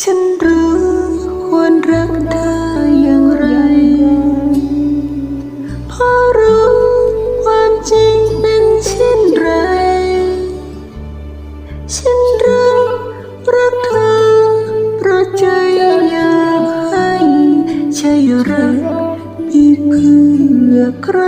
ฉันรู้ควรรักเธออย่างไร พอรู้ความจริงเป็นเช่นไร ฉันรักรักเธอเพราะใจอยากให้ใช่รักมีเพื่อใคร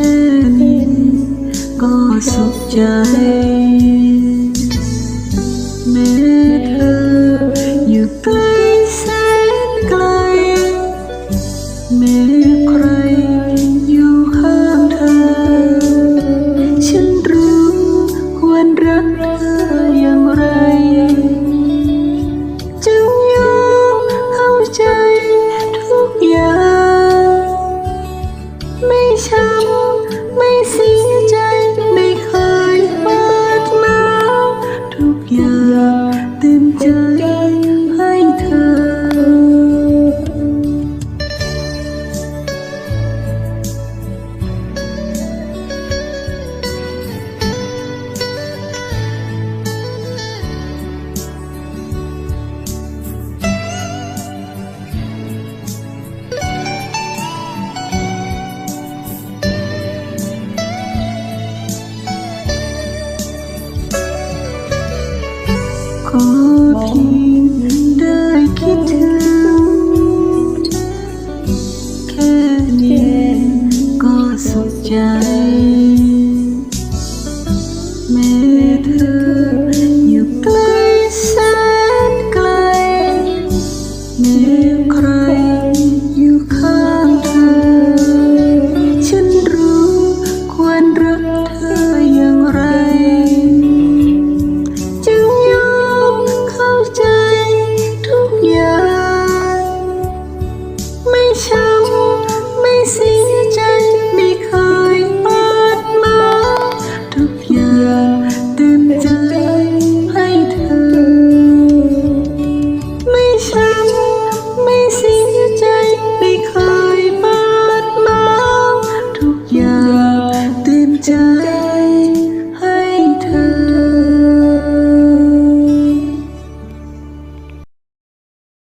แค่นี้ก็